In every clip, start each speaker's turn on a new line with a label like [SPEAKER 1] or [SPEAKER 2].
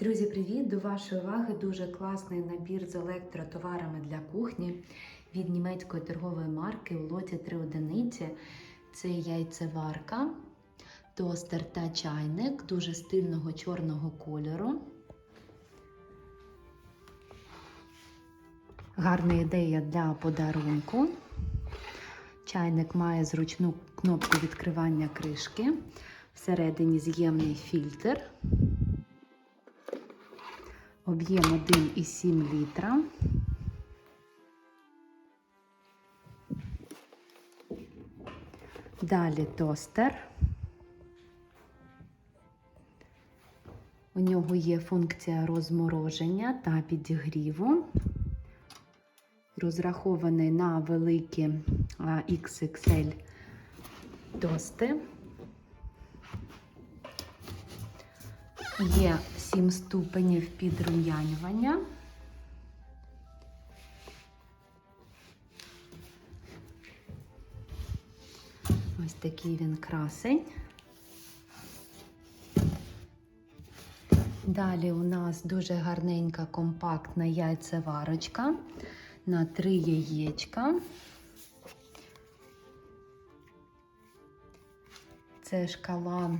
[SPEAKER 1] Друзі, привіт! До вашої уваги дуже класний набір з електротоварами для кухні від німецької торгової марки у лоті 3 одиниці. Це яйцеварка, тостер та чайник дуже стильного чорного кольору. Гарна ідея для подарунку. Чайник має зручну кнопку відкривання кришки. Всередині з'ємний фільтр. Об'єм 1,7 літра. Далі тостер. У нього є функція розмороження та підігріву. Розрахований на великі XXL тости. Є 7 ступенів підрум'янювання. Ось такий він красень. Далі у нас дуже гарненька компактна яйцеварочка на 3 яєчка. Це шкала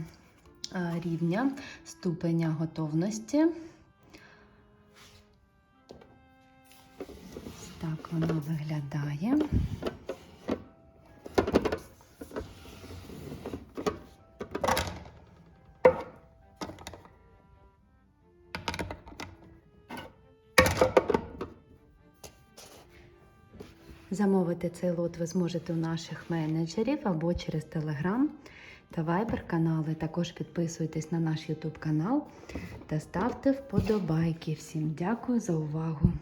[SPEAKER 1] рівня ступеня готовності. Так воно виглядає. Замовити цей лот ви зможете у наших менеджерів або через Telegram та Viber канали. Також підписуйтесь на наш YouTube канал та ставте вподобайки. Всім дякую за увагу!